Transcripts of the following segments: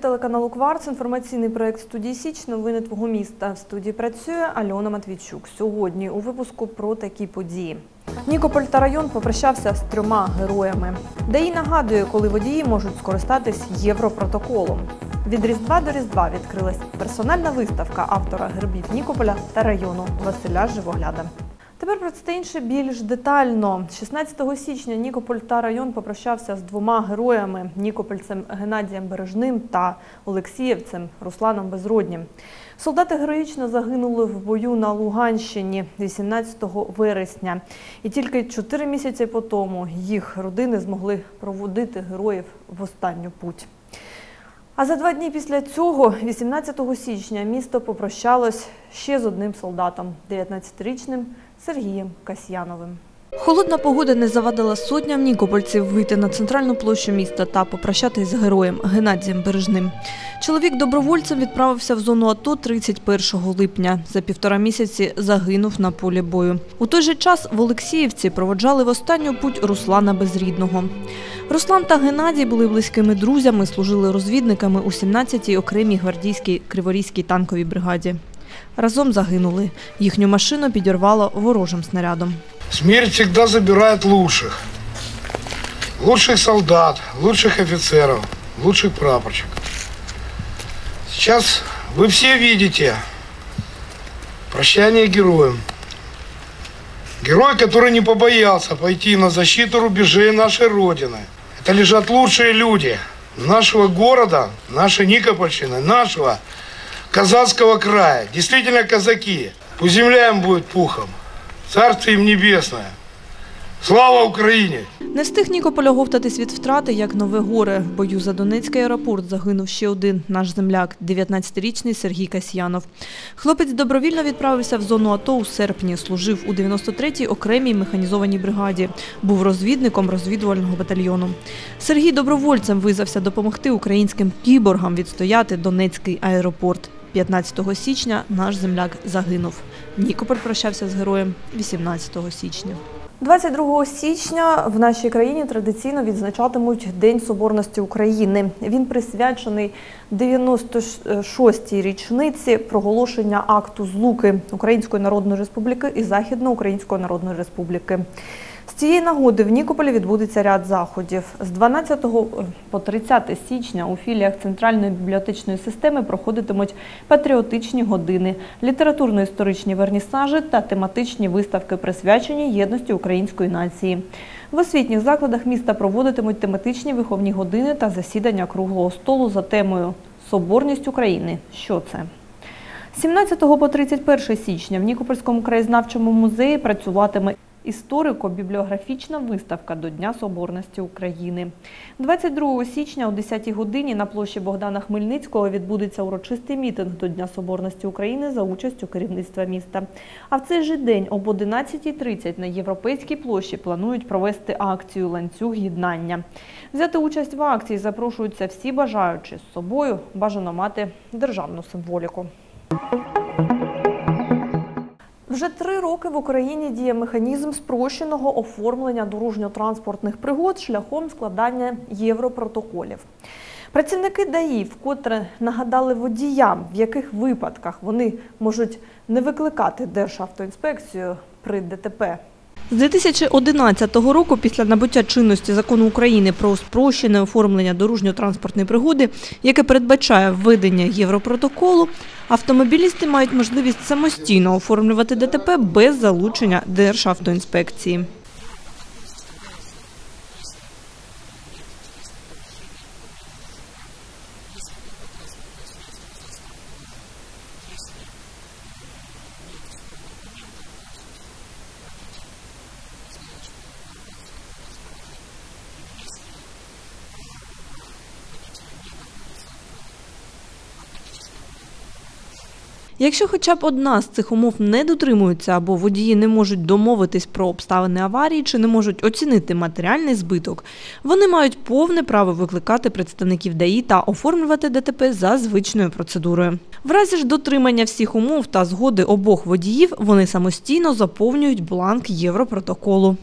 телеканалу Кварц. Інформаційний проект студії Січ. Новини твого міста. В студії працює Альона Матвійчук. Сьогодні у випуску про такі події. Нікополь та район попрощався з трьома героями. ДАІ нагадує, коли водії можуть скористатись європротоколом. Від Різдва до Різдва відкрилась персональна виставка автора гербів Нікополя та району Василя Живогляда. Тепер про це інше більш детально. 16 січня Нікополь та район попрощався з двома героями Нікопольцем Геннадієм Бережним та Олексієвцем Русланом Безроднім. Солдати героїчно загинули в бою на Луганщині 18 вересня. І тільки чотири місяці по тому їх родини змогли проводити героїв в останню путь. А за два дні після цього, 18 січня, місто попрощалось ще з одним солдатом, 19-річним Сергієм Касьяновим. Холодна погода не завадила сотням нікопольців вийти на центральну площу міста та попрощатись з героєм Геннадієм Бережним. Чоловік добровольцем відправився в зону АТО 31 липня. За півтора місяці загинув на полі бою. У той же час в Олексіївці проводжали в останню путь Руслана Безрідного. Руслан та Геннадій були близькими друзями, служили розвідниками у 17-й окремій гвардійській Криворізькій танковій бригаді. Разом загинули. Їхню машину підірвало ворожим снарядом. Смерть всегда забирает лучших. Лучших солдат, лучших офицеров, лучших прапорщиков. Сейчас вы все видите прощание героям. Герой, который не побоялся пойти на защиту рубежей нашей Родины. Это лежат лучшие люди нашего города, нашей Никопольщины, нашего казацкого края. Действительно казаки. Пусть земля им будет пухом. Царство им небесное. Слава Україні! Не встиг Нікополь оговтатись від втрати, як нове горе. В бою за Донецький аеропорт загинув ще один наш земляк, 19-річний Сергій Касьянов. Хлопець добровільно відправився в зону АТО у серпні, служив у 93-й окремій механізованій бригаді. Був розвідником розвідувального батальйону. Сергій добровольцем визвався допомогти українським кіборгам відстояти Донецький аеропорт. 15 січня наш земляк загинув. Нікополь прощався з героєм 18 січня. 22 січня в нашій країні традиційно відзначатимуть День Соборності України. Він присвячений 96-й річниці проголошення акту злуки Української Народної Республіки і Західноукраїнської Народної Республіки. З цієї нагоди в Нікополі відбудеться ряд заходів. З 12 по 30 січня у філіях Центральної бібліотечної системи проходитимуть патріотичні години, літературно-історичні вернісажі та тематичні виставки, присвячені єдності української нації. В освітніх закладах міста проводитимуть тематичні виховні години та засідання круглого столу за темою Соборність України. Що це? 17 по 31 січня в Нікопольському краєзнавчому музеї працюватиме історико-бібліографічна виставка до Дня Соборності України. 22 січня о 10 годині на площі Богдана Хмельницького відбудеться урочистий мітинг до Дня Соборності України за участю керівництва міста. А в цей же день об 11.30 на Європейській площі планують провести акцію Ланцюг єднання. Взяти участь в акції запрошуються всі бажаючі з собою бажано мати державну символіку. Вже три роки в Україні діє механізм спрощеного оформлення дорожньо-транспортних пригод шляхом складання європротоколів. Працівники ДАІ вкотре нагадали водіям, в яких випадках вони можуть не викликати Державтоінспекцію при ДТП. З 2011 року, після набуття чинності закону України про спрощене оформлення дорожньо-транспортної пригоди, яке передбачає введення європротоколу, автомобілісти мають можливість самостійно оформлювати ДТП без залучення Державтоінспекції. Якщо хоча б одна з цих умов не дотримується або водії не можуть домовитись про обставини аварії чи не можуть оцінити матеріальний збиток, вони мають повне право викликати представників ДАІ та оформлювати ДТП за звичною процедурою. В разі ж дотримання всіх умов та згоди обох водіїв вони самостійно заповнюють бланк Європротоколу.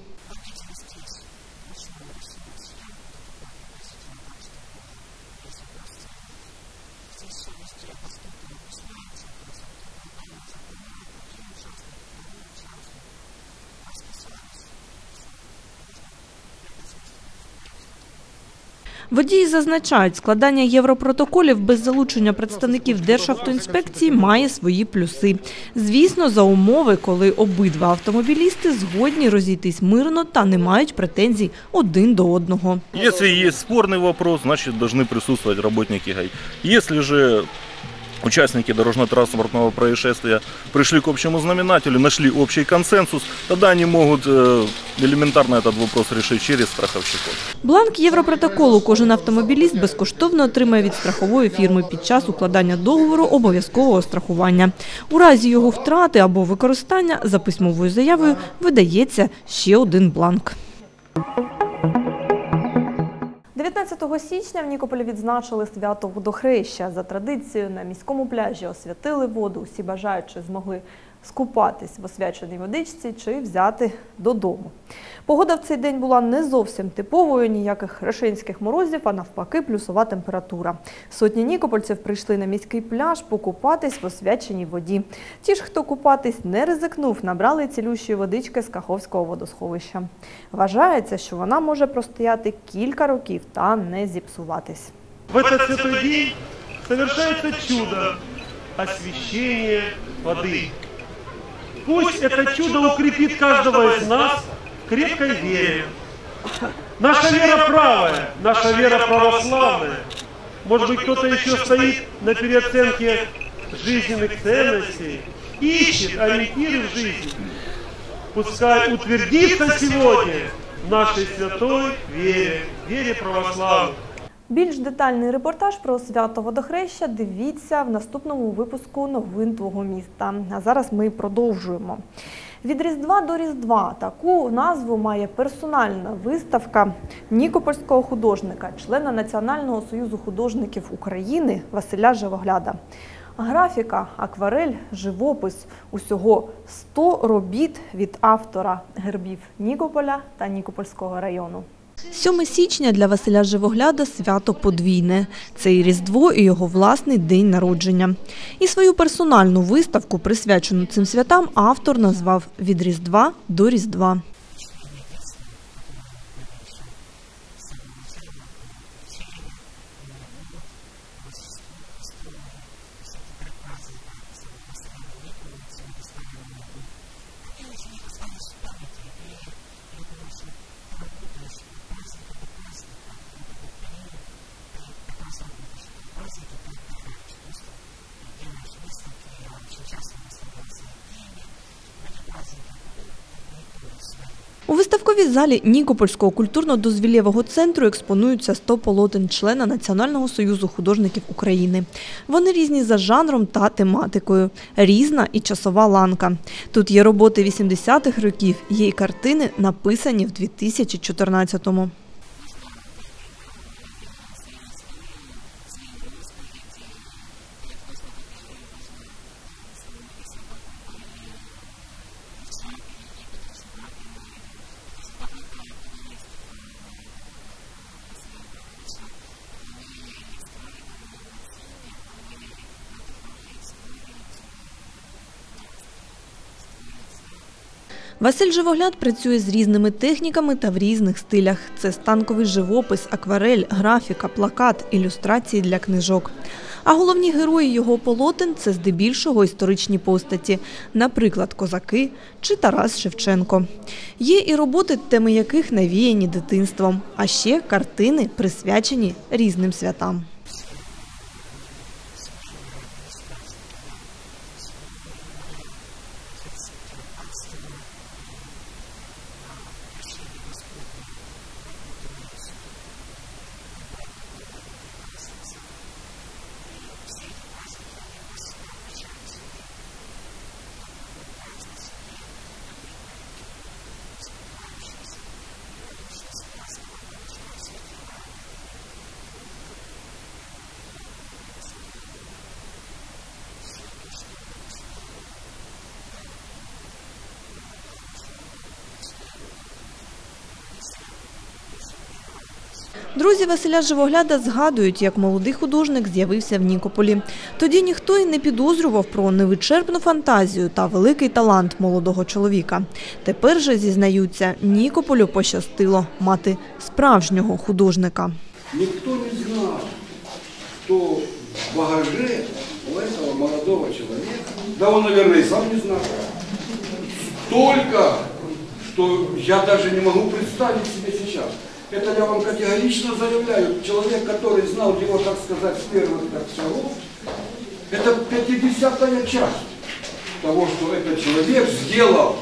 Водії зазначають, складання європротоколів без залучення представників Державтоінспекції має свої плюси. Звісно, за умови, коли обидва автомобілісти згодні розійтись мирно та не мають претензій один до одного. Якщо є спорний вопрос, значить повинні присутствувати працівники гай. Якщо же участники дорожно-транспортного происшествия пришли к общему знаменателю, нашли общий консенсус, тогда они могут э, элементарно этот вопрос решить через страховщиков. Бланк європротоколу кожен автомобіліст безкоштовно отримає від страхової фірми під час укладання договору обов'язкового страхування. У разі його втрати або використання за письмовою заявою видається ще один бланк. 19 січня в Нікополі відзначили свято водохреща. За традицією на міському пляжі освятили воду. Усі бажаючі змогли скупатись в освяченій водичці чи взяти додому. Погода в цей день була не зовсім типовою, ніяких хрешенських морозів, а навпаки, плюсова температура. Сотні нікопольців прийшли на міський пляж покупатись в освяченій воді. Ті ж, хто купатись не ризикнув, набрали цілющої водички з Каховського водосховища. Вважається, що вона може простояти кілька років та не зіпсуватись. В этот святой день совершается чудо – освящение воды. Пусть это чудо укрепит каждого из нас в крепкой вере. Наша вера правая, наша вера православная. Может быть, кто-то еще стоит на переоценке жизненных ценностей, ищет ориентиры в жизни. Пускай утвердится сегодня в нашей святой вере, вере православной. Більш детальний репортаж про свято водохреща дивіться в наступному випуску новин твого міста. А зараз ми продовжуємо. Від Різдва до Різдва таку назву має персональна виставка нікопольського художника, члена Національного союзу художників України Василя Живогляда. Графіка, акварель, живопис усього 100 робіт від автора гербів Нікополя та Нікопольського району. 7 січня для Василя Живогляда свято подвійне. Це і Різдво, і його власний день народження. І свою персональну виставку, присвячену цим святам, автор назвав «Від Різдва до Різдва». У виставковій залі Нікопольського культурно-дозвілєвого центру експонуються 100 полотен члена Національного союзу художників України. Вони різні за жанром та тематикою, різна і часова ланка. Тут є роботи 80-х років, є й картини, написані в 2014-му. Василь Живогляд працює з різними техніками та в різних стилях. Це станковий живопис, акварель, графіка, плакат, ілюстрації для книжок. А головні герої його полотен це здебільшого історичні постаті, наприклад, козаки чи Тарас Шевченко. Є і роботи, теми яких навіяні дитинством, а ще картини, присвячені різним святам. Друзі Василя Живогляда згадують, як молодий художник з'явився в Нікополі. Тоді ніхто й не підозрював про невичерпну фантазію та великий талант молодого чоловіка. Тепер же зізнаються, Нікополю пощастило мати справжнього художника. никто не знал, что в багаже у молодого человека, да он, наверное, и сам не знал, столько, что я даже не могу представить себе. Это я вам категорично заявляю. Человек, который знал его, так сказать, с первых так шагов, это пятидесятая часть того, что этот человек сделал.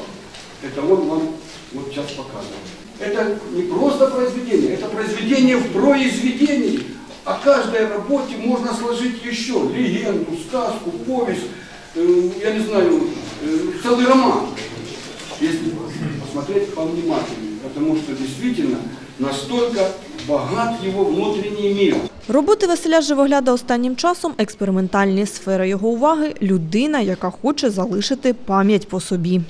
Это он вам вот сейчас показывает. Это не просто произведение, это произведение в произведении. О каждой работе можно сложить еще легенду, сказку, повесть, э, я не знаю, э, целый роман, если посмотреть повнимательнее. Потому что действительно настолько богат его внутренний мир. Роботи Василя Живогляда останнім часом експериментальні. Сфера його уваги – людина, яка хоче залишити пам'ять по собі.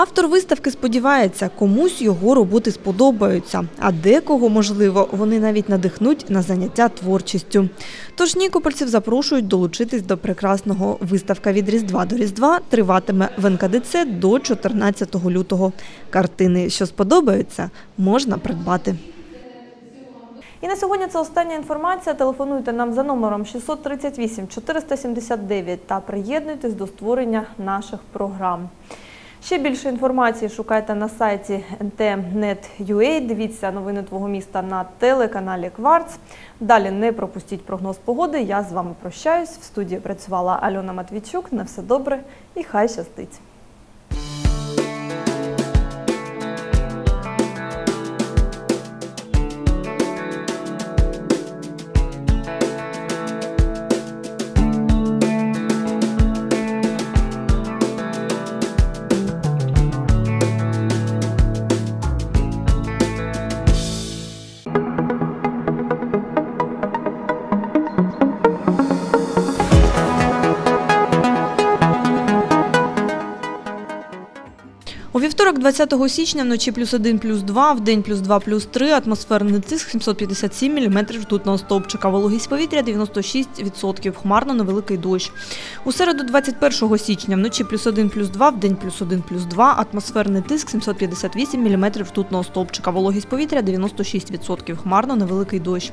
Автор виставки сподівається, комусь його роботи сподобаються, а декого, можливо, вони навіть надихнуть на заняття творчістю. Тож нікопольців запрошують долучитись до прекрасного виставка від Різдва до Різдва триватиме в НКДЦ до 14 лютого. Картини, що сподобаються, можна придбати. І на сьогодні це остання інформація. Телефонуйте нам за номером 638 479 та приєднуйтесь до створення наших програм. Ще більше інформації шукайте на сайті ntnet.ua. Дивіться новини твого міста на телеканалі Кварц. Далі не пропустіть прогноз погоди. Я з вами прощаюсь. В студії працювала Альона Матвійчук. На все добре і хай щастить. Вівторок, 20 січня, вночі плюс 1, плюс 2, в день плюс 2, плюс 3, атмосферний тиск 757 мм ртутного стовпчика, вологість повітря 96%, хмарно невеликий дощ. У середу, 21 січня, вночі плюс 1, плюс 2, в день плюс 1, плюс 2, атмосферний тиск 758 мм ртутного стовпчика, вологість повітря 96%, хмарно невеликий дощ.